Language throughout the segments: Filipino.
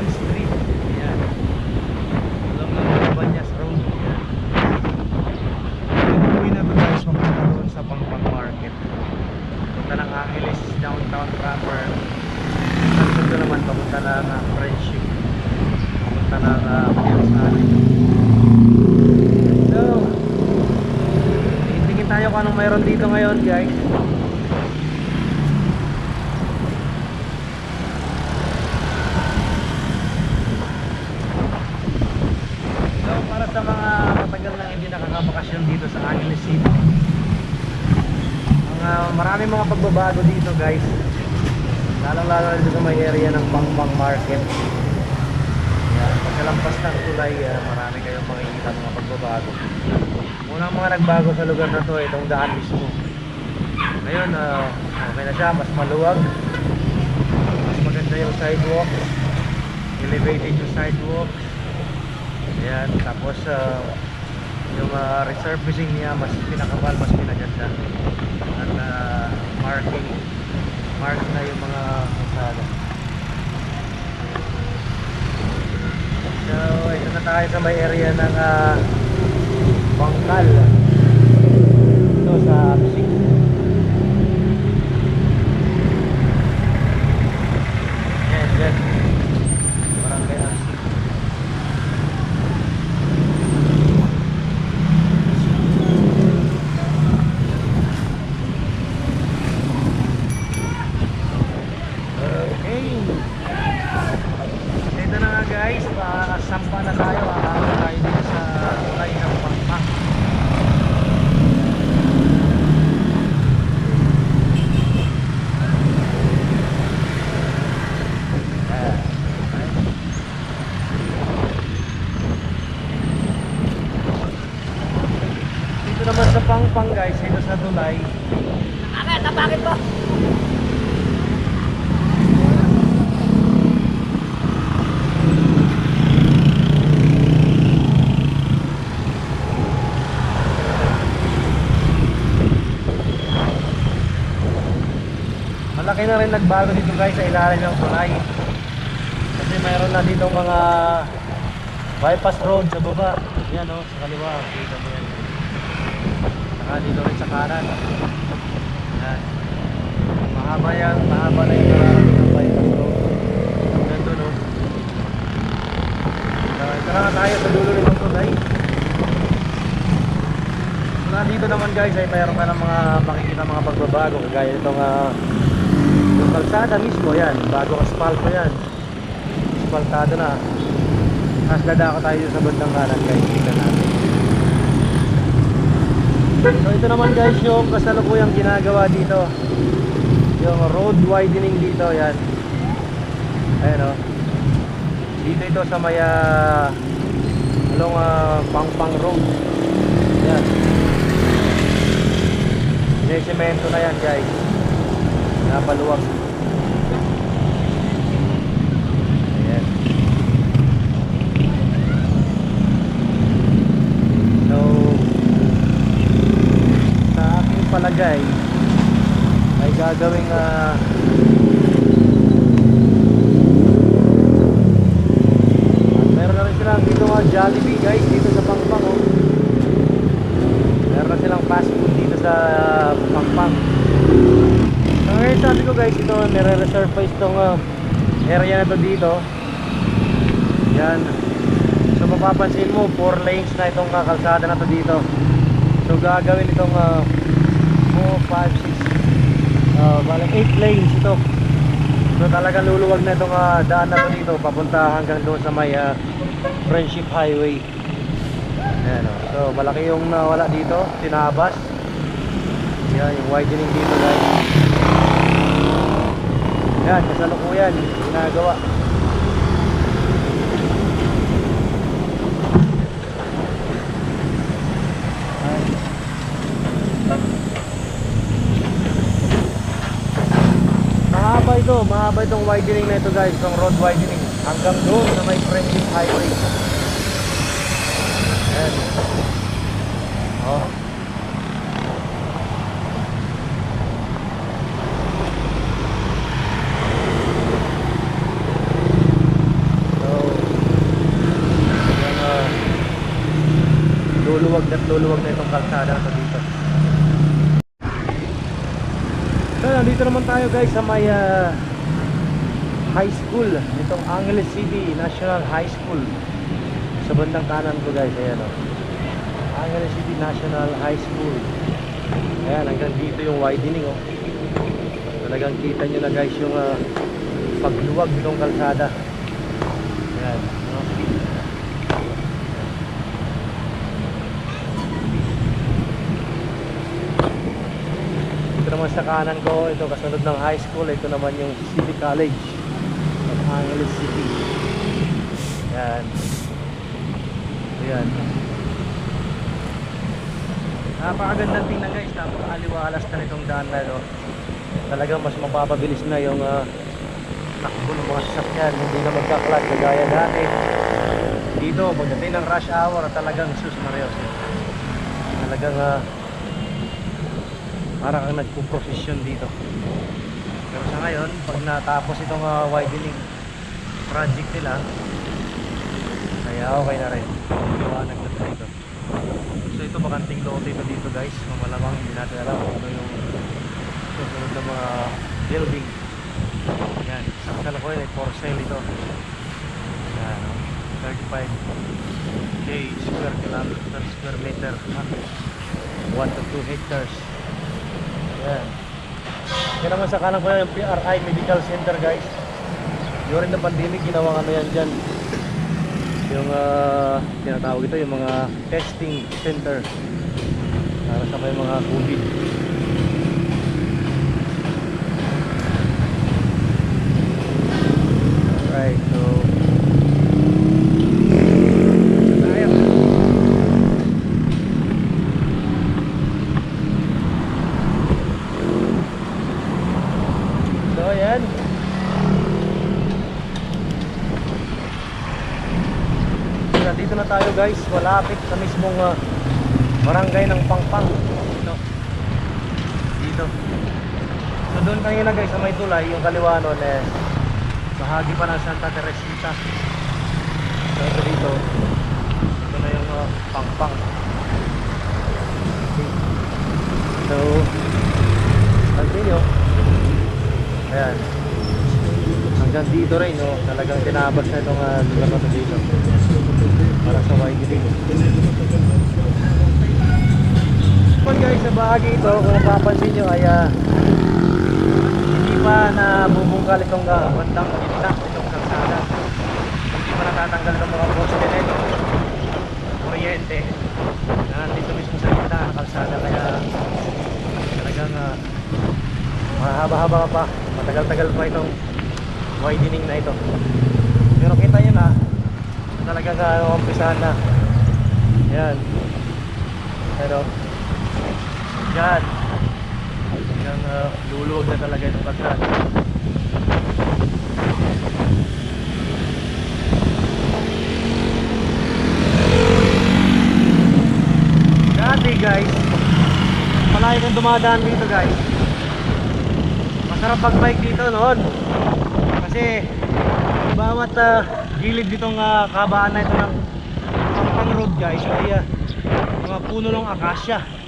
Lupin Street. Yan. Along ng Cabanyas Road. Yan. Uuwi na to guys mapunta doon sa Pangpang Market. Punta ng Angeles downtown proper. Tapos ito naman papunta ng uh, Friendship. Papunta ng uh, Piazza. So, titingin tayo kung anong mayroon dito ngayon guys. So, para sa mga matagal na hindi nakakabakasyon dito sa Angeles City. Ang ah, marami mga pagbabago dito guys. Lalong-lalo na dito sa may area ng Pangpang Market. Yan, pagkalampas ng tulay, ah, marami kayong makikita mga pagbabago. Unang mga nagbago sa lugar na to, itong daan mismo. Ngayon, ah, okay na siya, mas maluwag. Mas maganda yung sidewalk. Elevated yung sidewalk. Ayan, tapos ah, yung ah, resurfacing niya mas pinakabal, mas pinaganda. At ah, marking, mark na yung mga kalsada. So, ito na tayo sa may area ng ah, Bangkal. Ito sa Amsik. Yan, yan. Barangay Amsik. Okay. Ito na nga guys, pasampa na tayo. Akala tayo dito sa tulay ng Pangpang. Ah, Dito naman sa Pangpang guys, dito sa tulay. Bakit? Ah, Bakit po? Malaki na rin nagbago dito guys sa ilalim ng tulay. Kasi mayroon na dito mga bypass road sa baba. Yan o, sa kaliwa. Kita mo yan. Saka dito rin sa kanan. Yan. Mahaba yan, mahaba na yung mararating ng bypass road. Hanggang doon o. So, ito na tayo sa dulo nitong tulay. Mula dito naman guys ay mayroon ka ng mga makikita mga pagbabago kagaya nitong yung kalsada mismo yan, bago asfalto yan. Asfaltado na. Tapos dadako tayo sa bandang kanan guys, kita natin. So ito naman guys yung kasalukuyang ginagawa dito. Yung road widening dito, yan. Ayan o. Dito ito sa may ah, along ah, Pangpang Road. Yan. May semento na yan guys. Napaluwag. Ayan. So, sa palagay, ay gagawing ah at meron na rin silang dito mga Jollibee guys dito sa Pangpang oh. Meron na silang fast food dito sa Pangpang. So ngayon sabi ko guys, ito nire-reserve pa itong uh, area na to dito. Yan. So mapapansin mo, 4 lanes na itong uh, kalsada na to dito. So gagawin itong uh, 4, 5, 6, uh, balang 8 lanes ito. So talagang luluwag na itong uh, daan na to dito papunta hanggang doon sa may uh, Friendship Highway. Ayan o. So malaki yung nawala dito, tinabas. Yan, yung widening dito guys. Yan, kasalukuyan, ginagawa. Ay. Dito, mahaba itong widening na ito guys, itong road widening. Hanggang doon na may friendly highway. Ayan. Oh. So, uh, luluwag na luluwag na itong kalsada na dito. So, nandito naman tayo guys sa may ah, high school. Itong Angeles City National High School. Sa bandang kanan ko guys, ayan o. Angeles City National High School. Ayan, hanggang dito yung widening oh. Talagang kita nyo na guys yung ah, pagluwag nitong kalsada. Ayan. no? Ito naman sa kanan ko, ito kasunod ng high school, ito naman yung City College of Angeles City. Yan. Ayan. Napakagandang tingnan guys, napakaaliwalas na nitong daan na ito. Talagang mas mapapabilis na yung ah, takbo ng mga sasakyan, hindi na magkaklat kagaya dati. Dito, pagdating ng rush hour, talagang sus Marios. Talagang ah, parang kang nagpo-procession dito. Pero sa ngayon, pag natapos itong ah, widening project nila, kaya okay na rin. Liwanag na dito. So ito bakanting lote ito dito guys. Malamang hindi natin alam ano yung susunod na mga building. Yan, sa kasalukuyan ay for sale ito. Yan, oh. 35k square kilometer square meter. Ha? 1 to 2 hectares. Yan. Yan naman sa kanan ko yung PRI Medical Center guys. During the pandemic, ginawang ano yan dyan. Yung ah, tinatawag ito, yung mga testing center. Para sa may mga COVID. Alright, so tayo. So ayan. So, Nandito na tayo guys, malapit sa mismong ah, barangay ng Pangpang. Dito. Dito. So doon kanina guys sa may tulay, yung kaliwa nun eh, bahagi pa ng Santa Teresita. So ito dito, ito na yung ah, Pangpang. So, continue. Ayan. Hanggang dito rin, no? Talagang tinabas na itong uh, lugar na to dito. Para sa widening. Kung guys, sa bahagi ito, kung mapapansin nyo ay ah, hindi pa nabubungkal itong uh, bandang gitna, itong kalsada. Hindi pa natatanggal ng mga poste na ito. Kuryente. Na nandito mismo sa gitna ng kalsada. Kaya talagang uh, mahaba-haba pa matagal-tagal pa itong widening na ito pero kita nyo na na talagang uh, umpisahan na yan pero yan. Hanggang uh, luluwag na talaga itong kalsada dati guys. Malayo kang dumadaan dito guys. Masarap pag bike dito noon. Kasi bawat ah, gilid ditong uh, kabaan na ito ng Pampang Road guys. Ay ah, mga puno ng akasya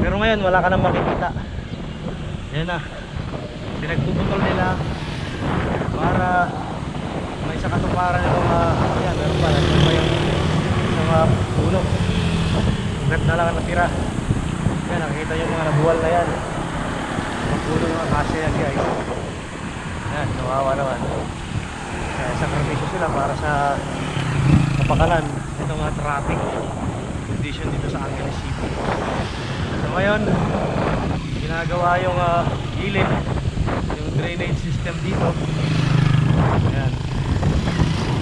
pero ngayon wala ka nang makikita yan na pinagpuputol nila para may sa katuparan itong uh, yan meron pa nandun pa yung isang uh, puno ugat na lang ang natira yan nakikita yung mga nabuwal na yan Puno ng akasya yan guys. Yan, kawawa naman. Kaya sakripisyo sila para sa kapakanan itong mga traffic condition dito sa Angeles City. So ngayon, ginagawa yung uh, gilid, yung drainage system dito. Ayan.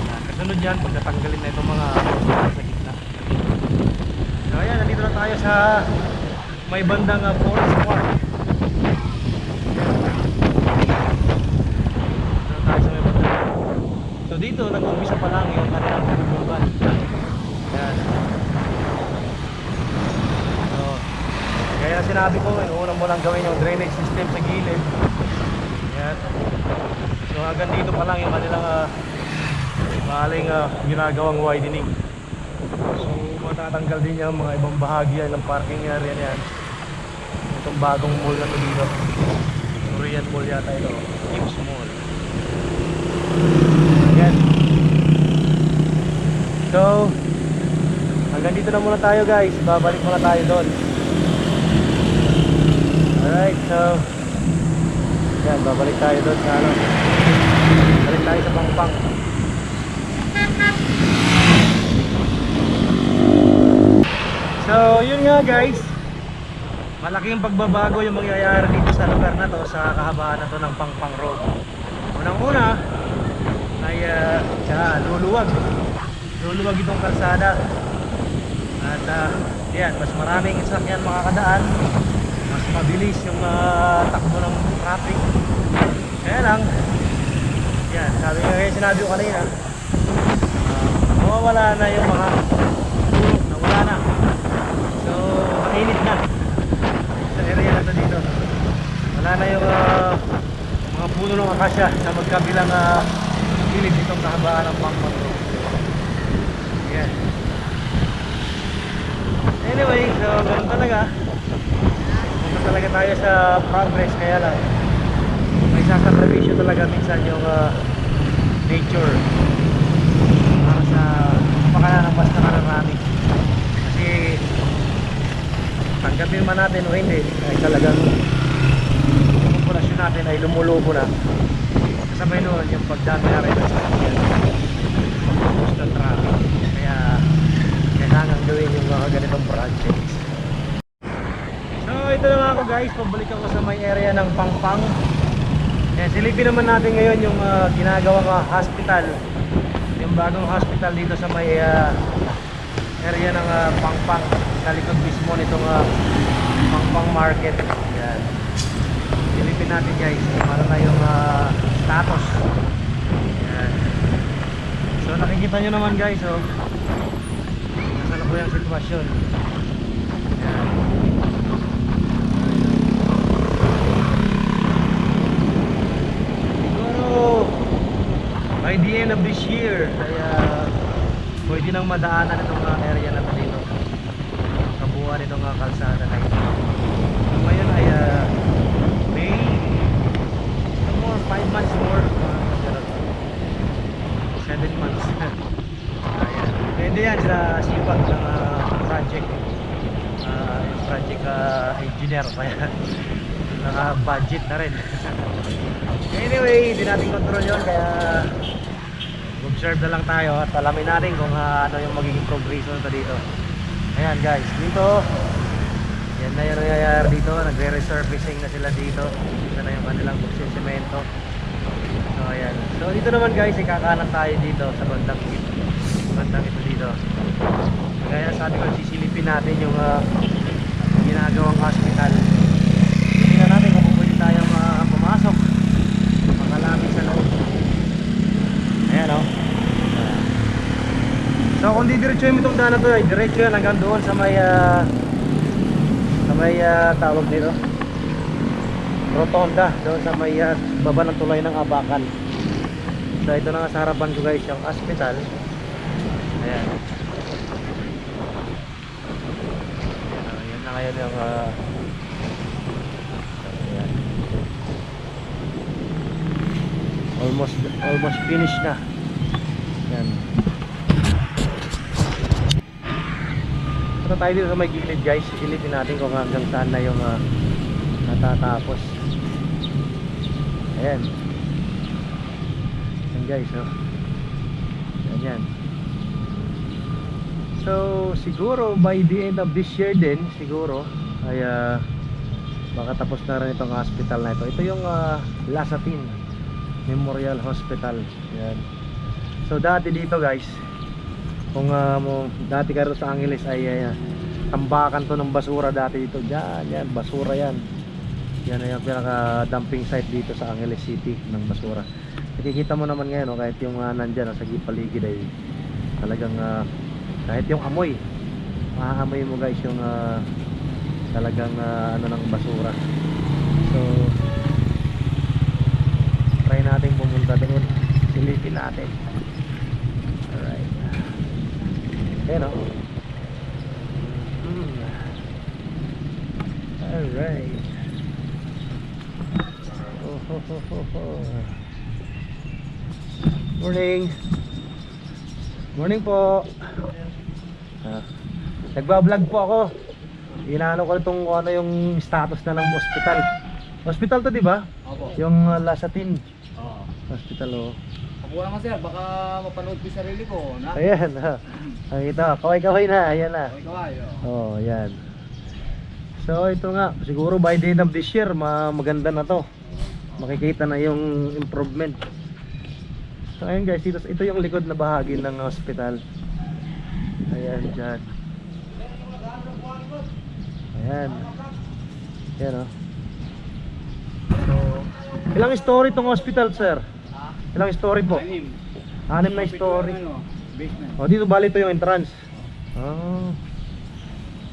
Uh, kasunod yan, pagkatanggalin na itong mga uh, sa gitna. So ayan, nandito na tayo sa may bandang uh, forest park. So dito, nag-umpisa pa lang yung kanilang kanilang kaya sinabi ko, una mo lang gawin yung drainage system sa gilid. Yan. So hanggang dito pa lang yung kanilang uh, maling uh, ginagawang widening. So matatanggal din yung mga ibang bahagi yan ng parking area na yan. Itong bagong mall na to dito. Korean Mall yata ito. Kims Mall. Yan. So, hanggang dito na muna tayo guys. Babalik muna tayo doon. Alright, so yan, babalik tayo doon sa ano. Balik tayo sa Pangpang. So, yun nga guys. Malaking pagbabago yung mangyayari dito sa lugar na to sa kahabaan na to ng Pangpang Road. Unang-una ay uh, siya, luluwag. Luluwag itong kalsada. At uh, yan, mas maraming sasakyan makakadaan. Mabilis yung uh, takbo ng traffic. Kaya lang, yan, sabi nga kaya sinabi ko kanina, uh, mawawala na yung mga tulog na wala na. So, mainit na sa area na to dito. Wala na yung ah, mga puno ng akasya sa magkabilang uh, gilid itong kahabaan ng Pangpang. Yan. Anyway, so ganun talaga. Talaga tayo sa progress kaya lang may sasakripisyo talaga minsan yung ah, nature. Para sa pakanan ng basta kararami. Kasi tanggapin man natin o hindi ay talagang yung populasyon natin ay lumulubo na. Kasabay noon yung pagdami na rin ng sasakyan pagpupus ng traffic kaya kailangan gawin yung mga ganitong projects so ito na nga ako guys pabalik ako sa may area ng Pangpang. Yan, silipin naman natin ngayon yung uh, ginagawang uh, hospital. Yung bagong hospital dito sa may uh, area ng uh, Pangpang sa likod mismo nitong uh, Pangpang Market. Yan silipin natin guys ano na yung uh, status. Yan so nakikita nyo naman guys oh. Nasa na po yung sitwasyon? Yan siguro by the end of this year. Kaya pwede nang madaanan itong uh, area na to dito. Kabuuan itong uh, kalsada na ito so, ngayon ay uh, May some more 5 months more uh, ganun. 7 months Ayan. pwede yan sa sipag ng uh, project uh, project uh, engineer kaya naka budget na rin anyway hindi natin control yun kaya observe na lang tayo at alamin natin kung ah, ano yung magiging progreso nito dito. Ayan guys. Dito. Yan na yung nangyayari dito. Nagre-resurfacing na sila dito. Ito na yung kanilang semento so ayan. So dito naman guys ikakanan tayo dito sa bandang ito bandang ito dito. Kaya sabi ko sisilipin natin yung ah, ginagawang hospital tingnan natin kung pwede tayong ah, pumasok makalapit sa loob Ayan o. So kung didiretso mo itong daan na to ay diretso yan hanggang doon sa may ah, sa may ah, tawag dito. Rotonda doon sa may ah, baba ng tulay ng Abakan. So ito na nga sa harapan ko guys yung hospital. Ayan. Yan na ngayon yung ayan. almost almost finished na yan Punta tayo dito sa may gilid guys silipin natin kung hanggang saan na yung ah, natatapos ayan yan guys oh. yan yan so siguro by the end of this year din siguro ay ah, baka tapos na rin itong hospital na ito ito yung uh, Lasatin Memorial Hospital. Yan. So dati dito guys, kung ah, mo dati ka sa Angeles ay ay, ah, tambakan to ng basura dati dito. Yan, yan, basura yan. Yan ay ang pinaka dumping site dito sa Angeles City ng basura. nakikita mo naman ngayon, oh, kahit yung uh, nandyan oh, sa paligid ay talagang ah, kahit yung amoy, maamoy mo guys yung ah, talagang ah, ano ng basura. So, try natin pumunta doon. Silipin natin. Alright. Ayan o. Mm. Alright. Oh, ho, ho, ho, ho. Morning. Morning po. Ah, nagbablog po ako. Inaano ko itong kung ano yung status na ng hospital. Hospital to, di ba? Opo. Yung uh, Lasatin Oo. Hospital, oh. Ako naman sir, baka mapanood ko yung sarili ko. Na? Ayan, ha. Nakita, kaway-kaway na, ayan na. Okay, kawayo. Oh, ayan. So, ito nga, siguro by the end of this year, ma maganda na to. Makikita na yung improvement. So, ayun guys, ito, ito yung likod na bahagi ng hospital. Ayan, dyan. Ayan. Ayan, oh. So, ilang story tong hospital, sir? Ilang story po? Anim. Anim na story. Ano, basement. O, dito bali ito yung entrance. Oh.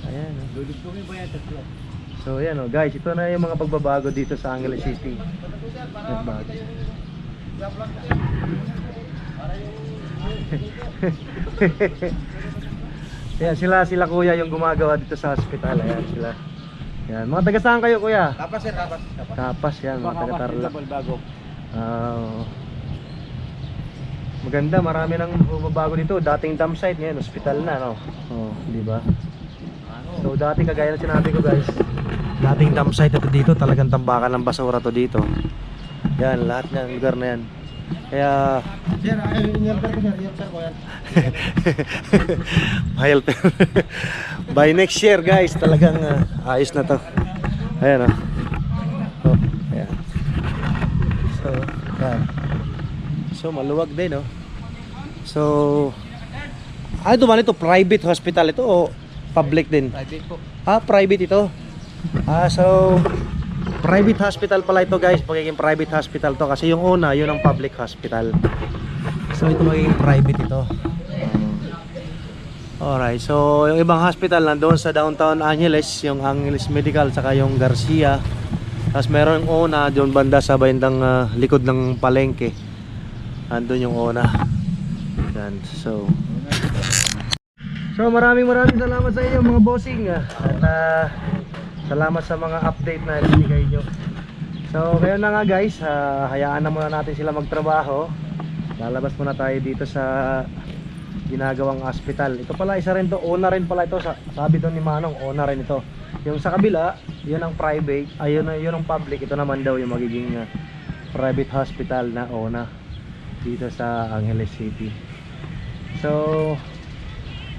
Ayan, oh. Dudugtungin ba yan tatlo? So ayan oh guys, ito na yung mga pagbabago dito sa Angeles City. Nagbago. Ayan sila sila kuya yung gumagawa dito sa hospital. Ayan sila. Ayan, mga taga saan kayo kuya? Kapas sir, kapas. Kapas. Kapas yan, mga taga Tarlac. bago. Ah, oo. Maganda, marami nang bumabago dito. Dating dump site ngayon, hospital na, no? Oh, di ba? So dati kagaya na sinabi ko guys Dating dump site ito dito Talagang tambakan ng basura to dito Yan lahat ng lugar na yan Kaya Sir, ay, ko sir, i-helper ko yan. Helper By next year guys Talagang ah, ayos na to Ayan o oh. Ayan So yan. So maluwag din oh. So ito ba ito private hospital ito o public din? Private po. Ah, private ito. Ah, so private hospital pala ito guys. Pagiging private hospital to kasi yung una, yun ang public hospital. So ito magiging private ito. Alright, so yung ibang hospital nandoon sa downtown Angeles, yung Angeles Medical saka yung Garcia. Tapos meron yung una doon banda sa bandang ah, likod ng palengke. Andun yung una. Yan, so So maraming maraming salamat sa inyo mga bossing ah. At ah, salamat sa mga update na ibigay nyo. So ngayon na nga guys, ah, hayaan na muna natin sila magtrabaho. Lalabas muna tayo dito sa ginagawang hospital. Ito pala isa rin to, ona rin pala ito. Sa- Sabi doon ni Manong, ona rin ito. Yung sa kabila, yun ang private, ayun yun ang public. Ito naman daw yung magiging ah, private hospital na ona dito sa Angeles City. So,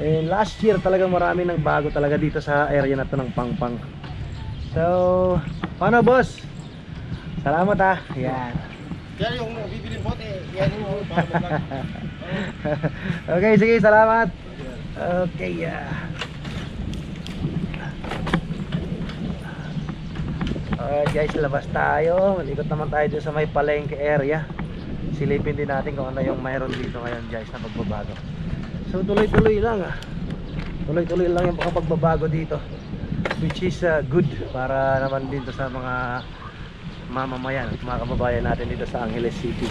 eh, last year talagang marami nang bago talaga dito sa area na to ng Pangpang. So, paano boss? Salamat ah. Yan. Yan yung bibili bote, yan yung okay, sige, salamat. Okay, yeah. Alright guys, labas tayo. Malikot naman tayo dun sa may palengke area. Silipin din natin kung ano yung mayroon dito ngayon guys na pagbabago. So tuloy-tuloy lang ah. Tuloy-tuloy lang yung pagbabago dito. Which is uh, good para naman dito sa mga mamamayan at mga kababayan natin dito sa Angeles City.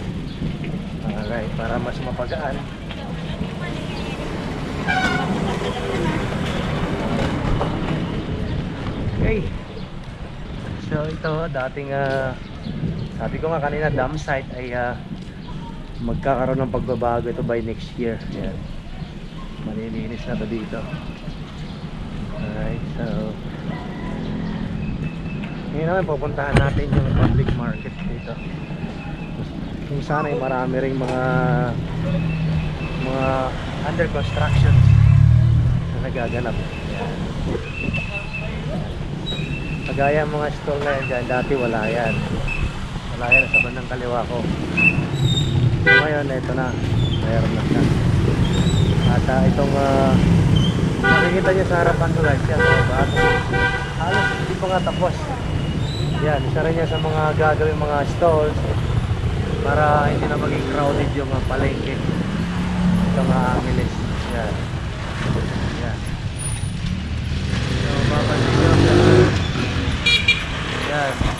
Alright, para mas mapagaan. Okay. So ito dating ah, sabi ko nga kanina dam site ay ah, magkakaroon ng pagbabago ito by next year. Yan. Malilinis na to dito. Alright, so ngayon naman pupuntahan natin yung public market dito. Kung sana ay marami ring mga mga under construction na nagaganap. Kagaya mga stall na yan dyan, dati wala yan. Wala yan sa bandang kaliwa ko. So ngayon, ito na. Mayroon na siya. At ah, itong uh, makikita nyo sa harapan ko guys, yan, mga. Halos hindi pa nga tapos. Yan, isa rin sa mga gagawin mga stalls para hindi na maging crowded yung uh, palengke ito nga Angeles yan yan so mapapansin nyo yan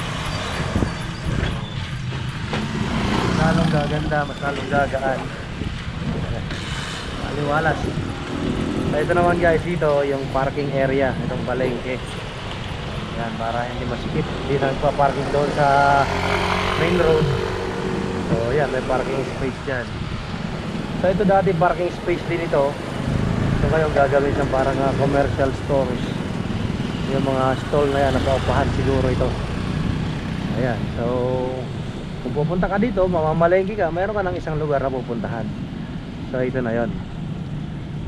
lalong gaganda mas lalong gagaan. Maliwalas. So ito naman guys dito yung parking area itong palengke. Yan para hindi masikip. Hindi na nagpa-parking doon sa main road. So yan may parking space dyan. So ito dati parking space din ito. So ngayon gagawin siyang parang ah, commercial stores. Yung mga stall na yan nakaupahan siguro ito. Ayan so kung pupunta ka dito mamamalengke ka mayroon ka ng isang lugar na pupuntahan. So ito na yon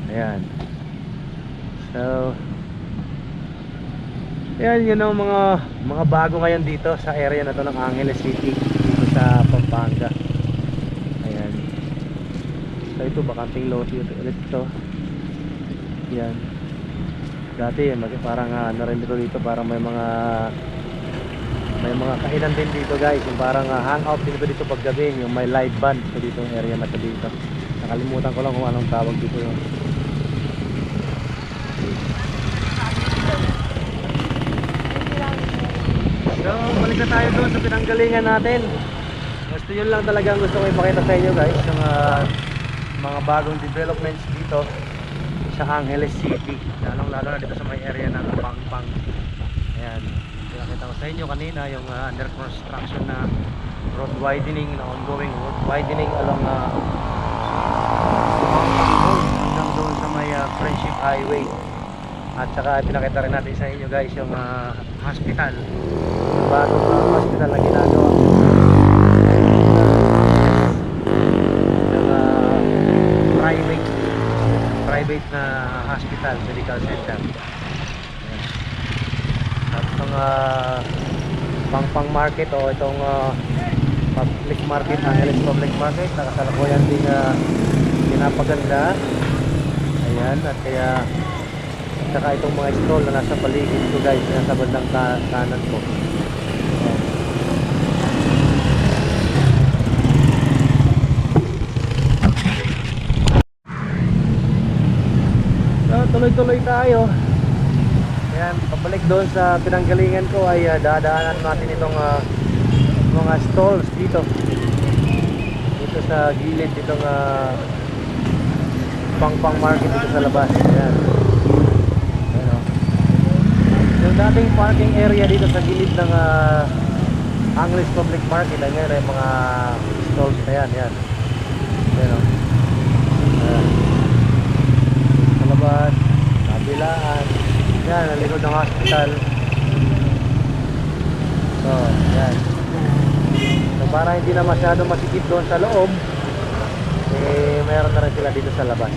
ayan. So yan yun ang mga mga bago ngayon dito sa area na to ng Angeles City dito sa Pampanga. Ayan. So ito bakanting lot ulit ito yan dati mag, parang uh, ano rin dito dito parang may mga may mga kainan din dito guys yung parang uh, hangout din dito paggabi yung may live band so dito yung area na to dito nakalimutan ko lang kung anong tawag dito yung So, balik na tayo doon sa pinanggalingan natin. Gusto yun lang talaga ang gusto ko ipakita sa inyo guys, yung ah, mga bagong developments dito sa Angeles City. Lalong lalo na dito sa may area ng Pangpang. Ayan. Pinakita ko sa inyo kanina yung ah, under construction na road widening, na ongoing road widening along uh, hanggang doon sa may ah, Friendship Highway. At saka pinakita rin natin sa inyo guys yung ah, hospital. Bagong ah, hospital na ginagawa. Yung ah, private private na hospital, medical center. At itong ah, pang-pang market o itong ah, public market, Angeles Public Market, nakasalukuyan din na pinapaganda. Ayan, at kaya Saka itong mga stall na nasa paligid ko guys, nasa bandang ka kanan ko. So, tuloy-tuloy tayo. Ayan, pabalik doon sa pinanggalingan ko ay ah, dadaanan natin itong ah, mga stalls dito. Dito sa gilid itong uh, pang-pang market dito sa labas. Ayan. Ayan o. Yung dating parking area dito sa gilid ng uh, Angeles Public Market ay ngayon ay mga stalls na yan. Yan. Ayan o. Ayan. Sa labas, kabilaan. Yan, ang likod ng hospital. So, yan. So, para hindi na masyado masikip doon sa loob, eh, meron na rin sila dito sa labas.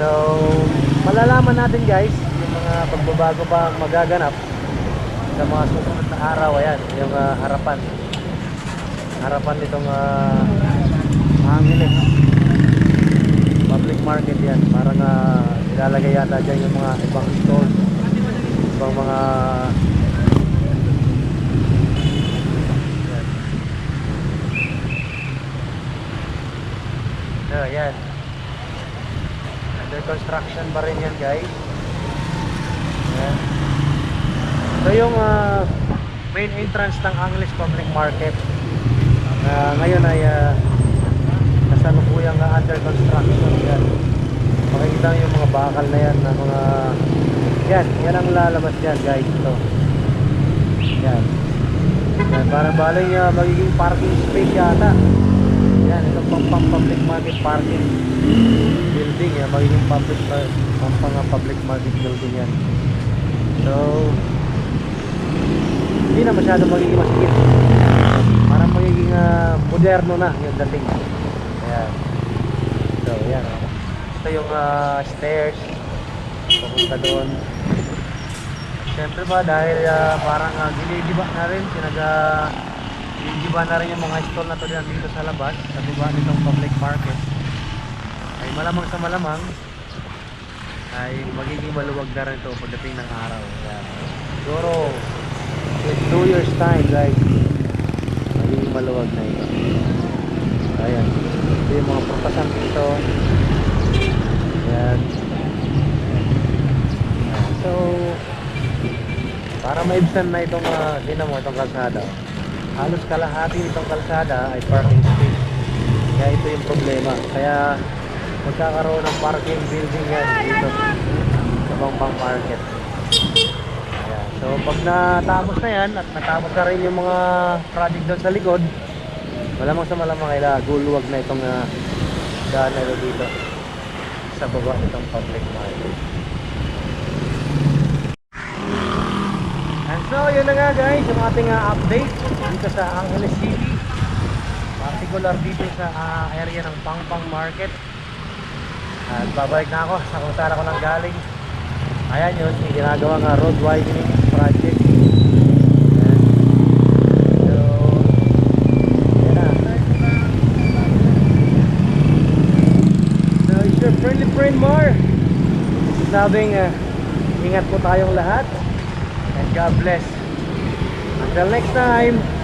So, malalaman natin guys, yung mga pagbabago pa magaganap sa mga susunod na araw, ayan, yung ah, harapan. Harapan nitong uh, Angeles public market yan. Parang uh, ilalagay yata dyan yung mga ibang stores, ibang mga. So, yan. Under construction pa rin yan, guys. Yan. So, yung ah, main entrance ng Angeles Public Market na ngayon ay uh, kasalukuyang uh, under construction yan. Makikita nyo yung mga bakal na yan na mga yan, yan ang lalabas dyan guys ito. Yan. Yan, parang balay uh, magiging parking space yata. Yan, ito pang, pang public market parking building yan, magiging public pang, pang uh, public market building yan. So, hindi na masyado magiging masikip. Parang magiging ah, moderno na yung dating. Ayan. So, ayan. Ito yung ah, stairs. Papunta doon. Siyempre ba, dahil ah, parang uh, ginigiba na rin, sinaga ginigiba na rin yung mga stall na to dito sa labas, sa diba nitong public market. Ay malamang sa malamang, ay magiging maluwag na rin ito pagdating ng araw. Siguro, in 2 years time guys, magiging maluwag na ito. Ayan. Ito yung mga prutasan dito. Ayan. So, para maibsan na itong uh, mo itong kalsada. Halos kalahati nitong kalsada ay parking space. Kaya ito yung problema. Kaya magkakaroon ng parking building yan dito sa Bangpang Market. Ayan. So pag natapos na yan at natapos na rin yung mga project doon sa likod, malamang sa malamang kailangan guluwag na itong uh, daan na ito dito sa baba itong public market. And so yun na nga guys yung ating uh, update dito sa Angeles City. Particular dito sa ah, area ng Pangpang Market. At babalik na ako sa kung saan ako nang galing ayan yun yung ginagawa nga road widening project Ayan. so yan na so it's your friendly friend Mar. Sabing ah, ingat po tayong lahat. And God bless. Until next time